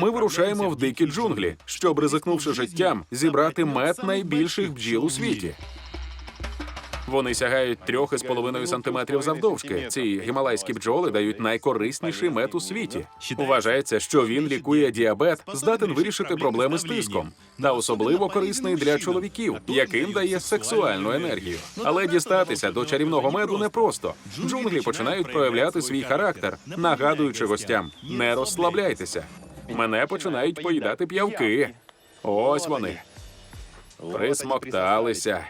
Ми вирушаємо в дикі джунглі, щоб, ризикнувши життям, зібрати мед найбільших бджіл у світі. Вони сягають трьох із половиною сантиметрів завдовжки. Ці гімалайські бджоли дають найкорисніший мед у світі. Вважається, що він лікує діабет, здатен вирішити проблеми з тиском, та особливо корисний для чоловіків, яким дає сексуальну енергію. Але дістатися до чарівного меду непросто. Джунглі починають проявляти свій характер, нагадуючи гостям: не розслабляйтеся. Мене починають поїдати п'явки. Ось вони. Присмокталися.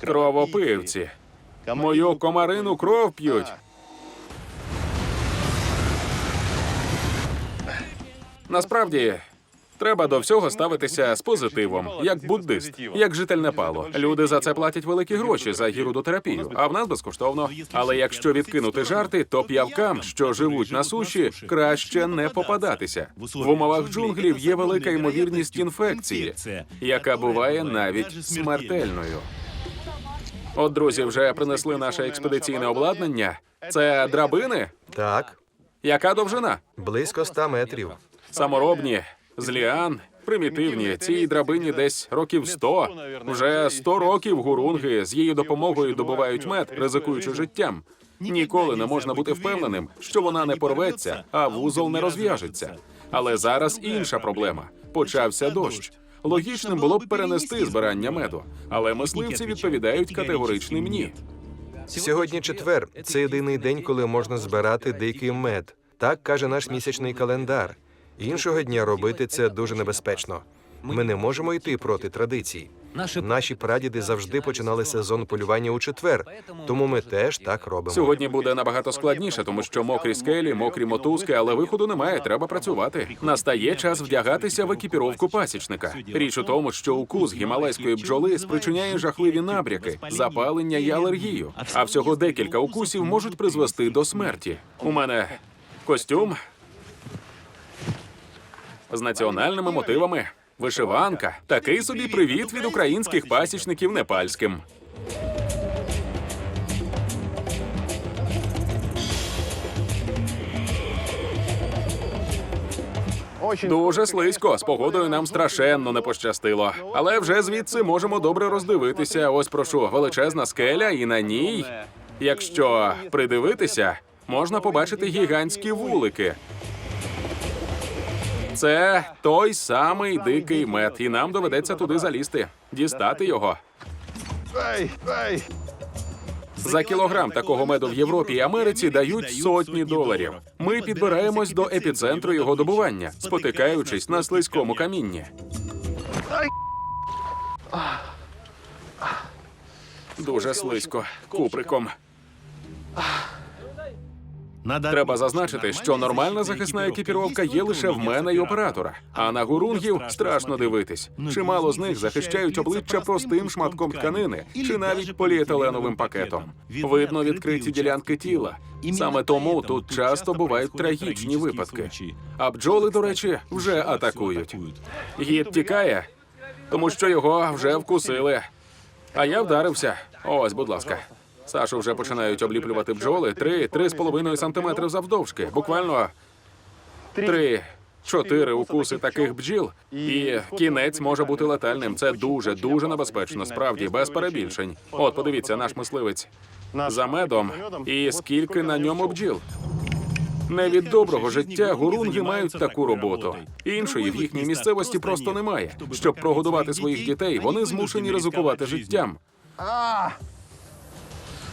Кровопивці. Мою комарину кров п'ють. Насправді. Треба до всього ставитися з позитивом, як буддист, як житель Непалу. Люди за це платять великі гроші за гірудотерапію, а в нас безкоштовно. Але якщо відкинути жарти, то п'явкам, що живуть на суші, краще не попадатися. В умовах джунглів є велика ймовірність інфекції, яка буває навіть смертельною. От, друзі, вже принесли наше експедиційне обладнання. Це драбини. Так, Яка довжина? близько 100 метрів. Саморобні, з ліан, примітивні. Цій драбині десь років 100. Вже 100 років гурунги з її допомогою добувають мед, ризикуючи життям. Ніколи не можна бути впевненим, що вона не порветься, а вузол не розв'яжеться. Але зараз інша проблема. Почався дощ. Логічним було б перенести збирання меду, але мисливці відповідають категоричним ні. Сьогодні четвер. Це єдиний день, коли можна збирати дикий мед. Так каже наш місячний календар. Іншого дня робити це дуже небезпечно. Ми не можемо йти проти традицій. Наші прадіди завжди починали сезон полювання у четвер, тому ми теж так робимо. Сьогодні буде набагато складніше, тому що мокрі скелі, мокрі мотузки, але виходу немає. Треба працювати. Настає час вдягатися в екіпіровку пасічника. Річ у тому, що укус гімалайської бджоли спричиняє жахливі набряки, запалення і алергію. А всього декілька укусів можуть призвести до смерті. У мене костюм з національними мотивами. Вишиванка. Такий собі привіт від українських пасічників непальським. Дуже слизько. З погодою нам страшенно не пощастило. Але вже звідси можемо добре роздивитися. Ось прошу, величезна скеля, і на ній, якщо придивитися, можна побачити гігантські вулики. Це той самий дикий мед, і нам доведеться туди залізти, дістати його. За кілограм такого меду в Європі і Америці дають сотні доларів. Ми підбираємось до епіцентру його добування, спотикаючись на слизькому камінні. Дуже слизько, куприком. Треба зазначити, що нормальна захисна екіпіровка є лише в мене й оператора. А на гурунгів страшно дивитись. Чимало з них захищають обличчя простим шматком тканини чи навіть поліетиленовим пакетом. Видно відкриті ділянки тіла. Саме тому тут часто бувають трагічні випадки. А бджоли, до речі, вже атакують. Гід тікає, тому що його вже вкусили. А я вдарився. Ось, будь ласка. Сашу вже починають обліплювати бджоли три, три з половиною сантиметри завдовжки. Буквально три, чотири укуси таких бджіл, і кінець може бути летальним. Це дуже, дуже небезпечно. Справді, без перебільшень. От, подивіться, наш мисливець за медом і скільки на ньому бджіл. Не від доброго життя гурунги мають таку роботу. Іншої в їхній місцевості просто немає. Щоб прогодувати своїх дітей, вони змушені ризикувати життям.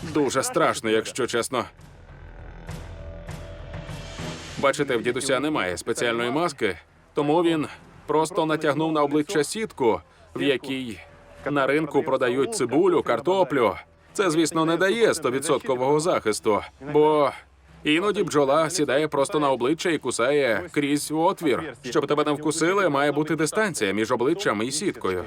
Дуже страшно, якщо чесно. Бачите, в дідуся немає спеціальної маски, тому він просто натягнув на обличчя сітку, в якій на ринку продають цибулю, картоплю. Це, звісно, не дає стовідсоткового захисту, бо іноді бджола сідає просто на обличчя і кусає крізь отвір. Щоб тебе не вкусили, має бути дистанція між обличчям і сіткою.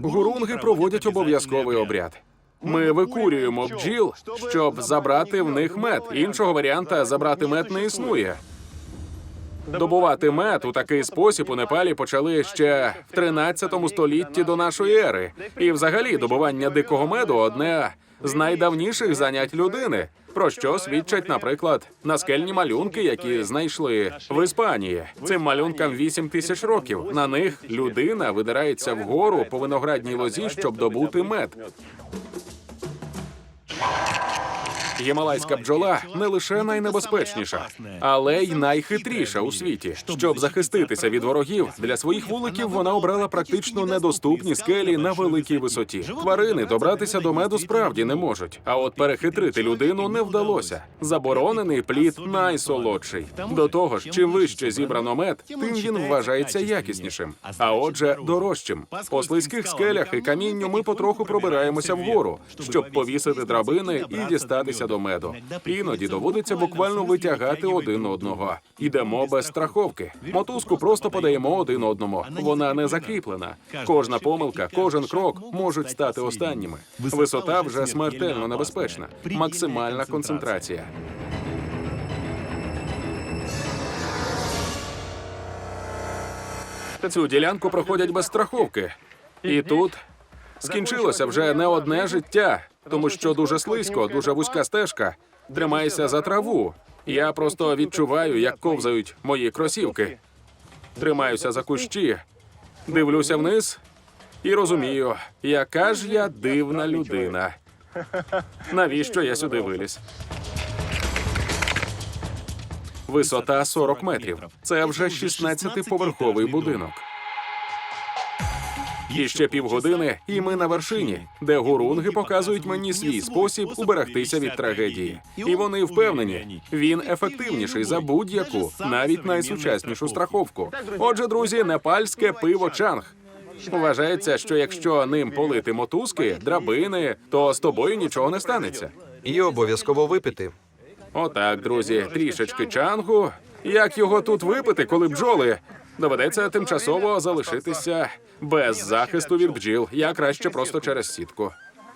Гурунги проводять обов'язковий обряд. Ми викурюємо бджіл, щоб забрати в них мед. Іншого варіанта забрати мед не існує. Добувати мед у такий спосіб у Непалі почали ще в 13 столітті до нашої ери. І взагалі добування дикого меду одне з найдавніших занять людини. Про що свідчать, наприклад, наскельні малюнки, які знайшли в Іспанії. Цим малюнкам 8 тисяч років. На них людина видирається вгору по виноградній лозі, щоб добути мед. Гімалайська бджола не лише найнебезпечніша, але й найхитріша у світі. Щоб захиститися від ворогів, для своїх вуликів вона обрала практично недоступні скелі на великій висоті. Тварини добратися до меду справді не можуть. А от перехитрити людину не вдалося. Заборонений плід найсолодший. До того ж, чим вище зібрано мед, тим він вважається якіснішим, а отже, дорожчим. По слизьких скелях і камінню ми потроху пробираємося вгору, щоб повісити драбини і дістатися до меду. Іноді доводиться буквально витягати один одного. Йдемо без страховки. Мотузку просто подаємо один одному. Вона не закріплена. Кожна помилка, кожен крок можуть стати останніми. Висота вже смертельно небезпечна. Максимальна концентрація. Цю ділянку проходять без страховки. І тут скінчилося вже не одне життя, тому що дуже слизько, дуже вузька стежка. Тримайся за траву. Я просто відчуваю, як ковзають мої кросівки. Тримаюся за кущі, дивлюся вниз і розумію, яка ж я дивна людина. Навіщо я сюди виліз? Висота 40 метрів. Це вже 16-поверховий будинок. І ще півгодини, і ми на вершині, де гурунги показують мені свій спосіб уберегтися від трагедії. І вони впевнені, він ефективніший за будь-яку, навіть найсучаснішу страховку. Отже, друзі, непальське пиво чанг. Вважається, що якщо ним полити мотузки, драбини, то з тобою нічого не станеться. І обов'язково випити. Отак, друзі, трішечки чангу. Як його тут випити, коли бджоли? Доведеться тимчасово залишитися без захисту від бджіл. Я краще просто через сітку.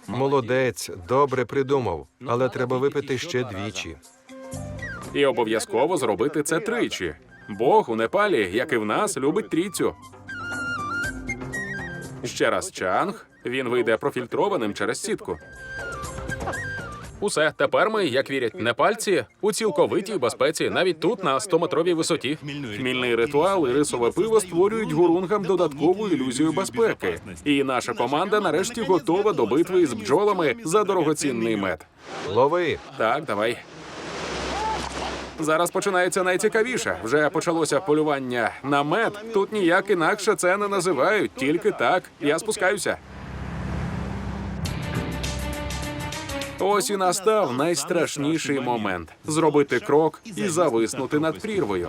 Молодець, добре придумав, але треба випити ще двічі. І обов'язково зробити це тричі. Бог у Непалі, як і в нас, любить трійцю. Ще раз чанг. Він вийде профільтрованим через сітку. Усе, тепер ми, як вірять непальці, у цілковитій безпеці, навіть тут, на 100-метровій висоті. Хмільний ритуал і рисове пиво створюють гурунгам додаткову ілюзію безпеки. І наша команда нарешті готова до битви з бджолами за дорогоцінний мед. Лови. Так, давай. Зараз починається найцікавіше. Вже почалося полювання на мед. Тут ніяк інакше це не називають, тільки так. Я спускаюся. Ось і настав найстрашніший момент зробити крок і зависнути над прірвою.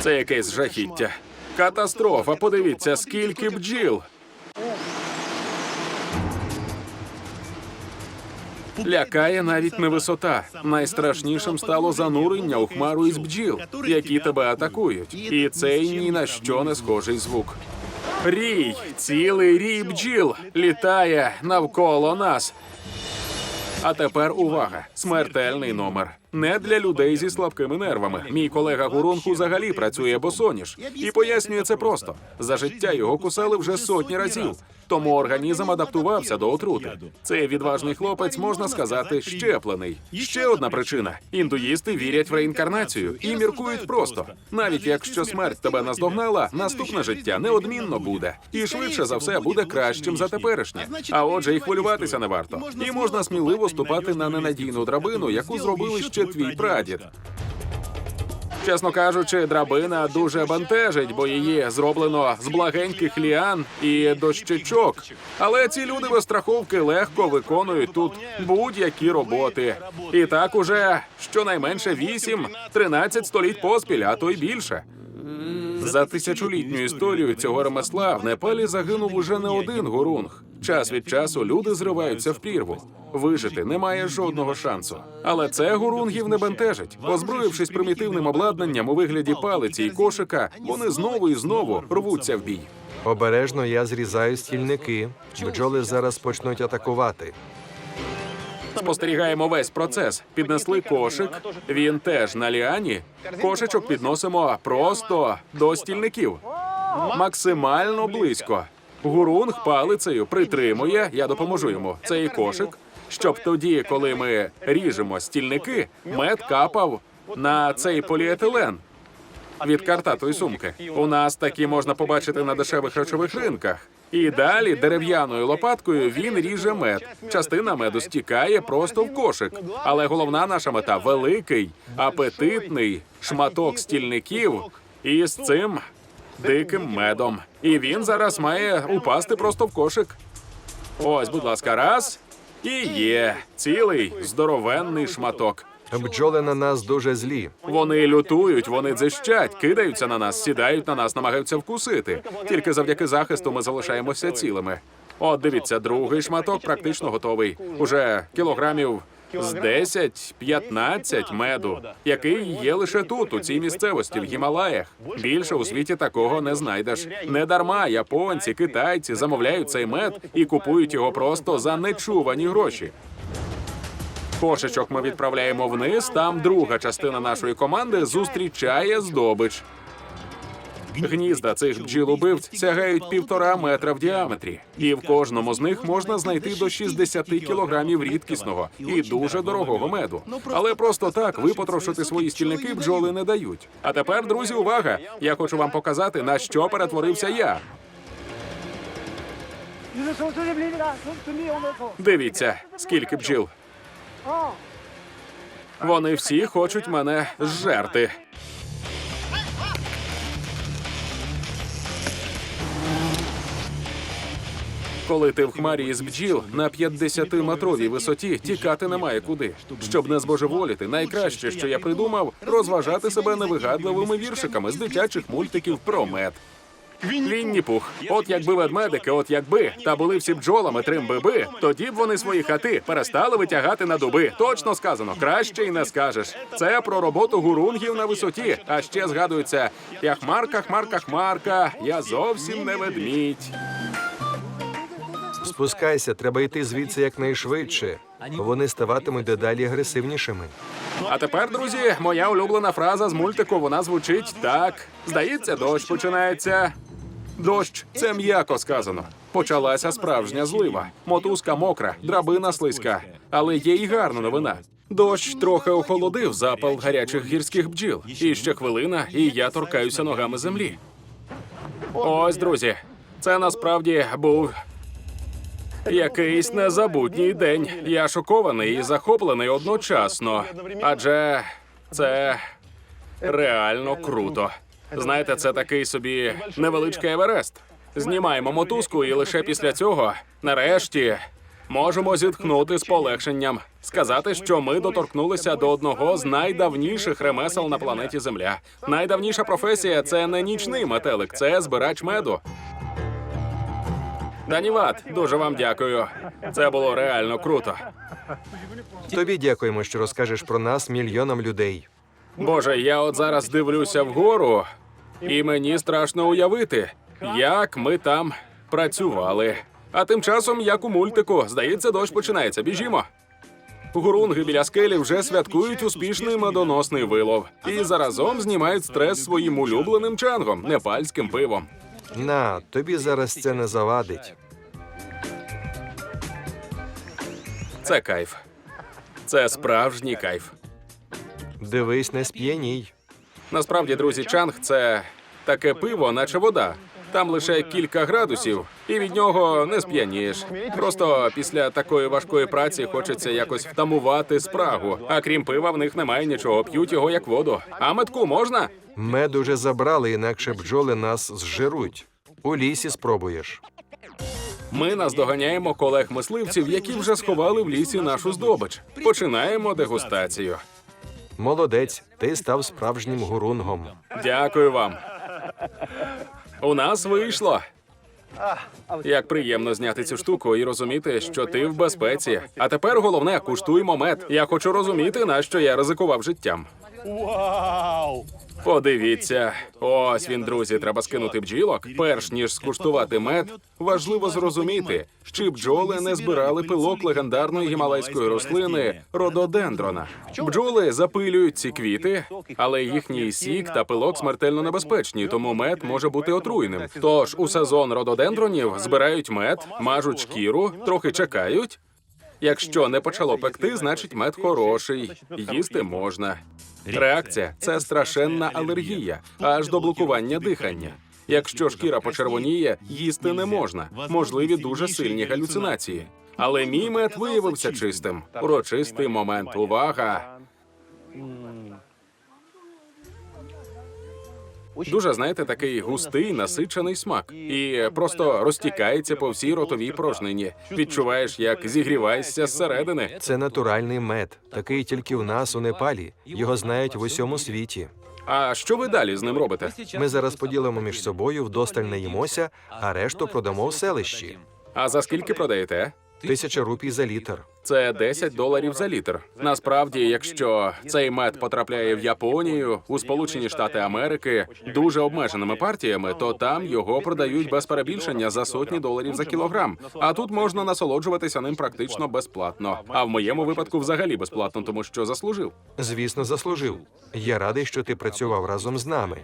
Це якесь жахіття. Катастрофа. Подивіться, скільки бджіл. Лякає навіть не висота. Найстрашнішим стало занурення у хмару із бджіл, які тебе атакують. І цей ні на що не схожий звук. Рій, цілий рій бджіл літає навколо нас. А тепер увага! Смертельний номер. Не для людей зі слабкими нервами. Мій колега Гурунг взагалі працює босоніж і пояснює це просто. За життя його кусали вже сотні разів. Тому організм адаптувався до отрути. Цей відважний хлопець, можна сказати, щеплений. Ще одна причина: індуїсти вірять в реінкарнацію і міркують просто: навіть якщо смерть тебе наздогнала, наступне життя неодмінно буде, і швидше за все буде кращим за теперішнє. А отже, і хвилюватися не варто. І можна сміливо ступати на ненадійну драбину, яку зробили ще твій прадід. Чесно кажучи, драбина дуже бентежить, бо її зроблено з благеньких ліан і дощечок. Але ці люди без страховки легко виконують тут будь-які роботи. І так уже щонайменше 8-13 століть поспіль, а то й більше. За тисячолітню історію цього ремесла в Непалі загинув уже не один гурунг. Час від часу люди зриваються в прірву. Вижити немає жодного шансу. Але це гурунгів не бентежить. Озброївшись примітивним обладнанням у вигляді палиці і кошика, вони знову і знову рвуться в бій. Обережно я зрізаю стільники. Бджоли зараз почнуть атакувати. Спостерігаємо весь процес. Піднесли кошик. Він теж на ліані. Кошечок підносимо просто до стільників. Максимально близько. Гурунг палицею притримує. Я допоможу йому. Цей кошик, щоб тоді, коли ми ріжемо стільники, мед капав на цей поліетилен від картатої сумки. У нас такі можна побачити на дешевих речових ринках. І далі дерев'яною лопаткою він ріже мед. Частина меду стікає просто в кошик. Але головна наша мета великий, апетитний шматок стільників із цим диким медом. І він зараз має упасти просто в кошик. Ось, будь ласка, раз. І є цілий здоровенний шматок. Бджоли на нас дуже злі. Вони лютують, вони дзищать, кидаються на нас, сідають на нас, намагаються вкусити. Тільки завдяки захисту ми залишаємося цілими. От дивіться, другий шматок практично готовий. Уже кілограмів з 10-15 меду, який є лише тут, у цій місцевості, в Гімалаях. Більше у світі такого не знайдеш. Не дарма японці, китайці замовляють цей мед і купують його просто за нечувані гроші. Кошечок ми відправляємо вниз. Там друга частина нашої команди зустрічає здобич. Гнізда цих бджіл-убивць сягають півтора метра в діаметрі, і в кожному з них можна знайти до 60 кілограмів рідкісного і дуже дорогого меду. Але просто так випотрошити свої стільники бджоли не дають. А тепер, друзі, увага! Я хочу вам показати, на що перетворився я. Дивіться, скільки бджіл. Вони всі хочуть мене зжерти. Коли ти в хмарі із бджіл на 50-метровій висоті тікати немає куди. Щоб не збожеволіти, найкраще, що я придумав, розважати себе невигадливими віршиками з дитячих мультиків про мед. Вінні пух. От якби ведмедики, от якби, та були всі бджолами тримбиби, тоді б вони свої хати перестали витягати на дуби. Точно сказано, краще й не скажеш. Це про роботу гурунгів на висоті. А ще згадується: я хмарка, хмарка, хмарка, я зовсім не ведмідь. Спускайся, треба йти звідси якнайшвидше. Вони ставатимуть дедалі агресивнішими. А тепер, друзі, моя улюблена фраза з мультику. Вона звучить так: здається, дощ починається. Дощ це м'яко сказано. Почалася справжня злива. Мотузка мокра, драбина слизька. Але є й гарна новина. Дощ трохи охолодив запал гарячих гірських бджіл. І ще хвилина, і я торкаюся ногами землі. Ось, друзі, це насправді був якийсь незабутній день. Я шокований і захоплений одночасно. Адже це реально круто. Знаєте, це такий собі невеличкий Еверест. Знімаємо мотузку, і лише після цього, нарешті, можемо зітхнути з полегшенням, сказати, що ми доторкнулися до одного з найдавніших ремесел на планеті Земля. Найдавніша професія це не нічний метелик, це збирач меду. Даніват, дуже вам дякую. Це було реально круто. Тобі дякуємо, що розкажеш про нас мільйонам людей. Боже, я от зараз дивлюся вгору, і мені страшно уявити, як ми там працювали. А тим часом, як у мультику, здається, дощ починається. Біжімо. Гурунги біля скелі вже святкують успішний медоносний вилов і заразом знімають стрес своїм улюбленим чангом, непальським пивом. На, тобі зараз це не завадить. Це кайф. Це справжній кайф. Дивись, не сп'яній. Насправді, друзі, чанг це таке пиво, наче вода. Там лише кілька градусів, і від нього не сп'янієш. Просто після такої важкої праці хочеться якось втамувати спрагу. А крім пива, в них немає нічого. П'ють його як воду. А метку можна? Мед уже забрали, інакше бджоли нас зжируть. У лісі спробуєш. Ми наздоганяємо колег мисливців, які вже сховали в лісі нашу здобич. Починаємо дегустацію. Молодець, ти став справжнім гурунгом. Дякую вам. У нас вийшло. Як приємно зняти цю штуку і розуміти, що ти в безпеці. А тепер головне куштуймо мед. Я хочу розуміти, на що я ризикував життям. Подивіться, ось він, друзі, треба скинути бджілок. Перш ніж скуштувати мед, важливо зрозуміти, чи бджоли не збирали пилок легендарної гімалайської рослини рододендрона. Бджоли запилюють ці квіти, але їхній сік та пилок смертельно небезпечні, тому мед може бути отруйним. Тож у сезон рододендронів збирають мед, мажуть шкіру, трохи чекають. Якщо не почало пекти, значить мед хороший, їсти можна. Реакція це страшенна алергія, аж до блокування дихання. Якщо шкіра почервоніє, їсти не можна. Можливі дуже сильні галюцинації. Але мій мед виявився чистим. Урочистий момент. Увага! Дуже, знаєте, такий густий, насичений смак, і просто розтікається по всій ротовій порожнині. Відчуваєш, як зігріваєшся зсередини. Це натуральний мед, такий тільки в нас у Непалі. Його знають в усьому світі. А що ви далі з ним робите? Ми зараз поділимо між собою, вдосталь наїмося, а решту продамо в селищі. А за скільки продаєте? Тисяча рупій за літр. Це 10 доларів за літр. Насправді, якщо цей мед потрапляє в Японію, у Сполучені Штати Америки дуже обмеженими партіями, то там його продають без перебільшення за сотні доларів за кілограм. А тут можна насолоджуватися ним практично безплатно. А в моєму випадку взагалі безплатно, тому що заслужив. Звісно, заслужив. Я радий, що ти працював разом з нами.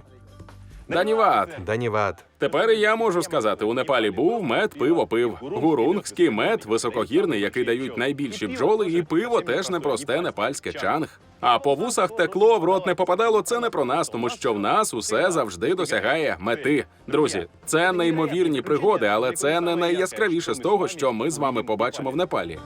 Даніват. Даніват. Тепер і я можу сказати: у Непалі був мед, пиво пив. Гурунгський мед високогірний, який дають найбільші бджоли, і пиво теж непросте непальське чанг. А по вусах текло, в рот не попадало. Це не про нас, тому що в нас усе завжди досягає мети. Друзі, це неймовірні пригоди, але це не найяскравіше з того, що ми з вами побачимо в Непалі.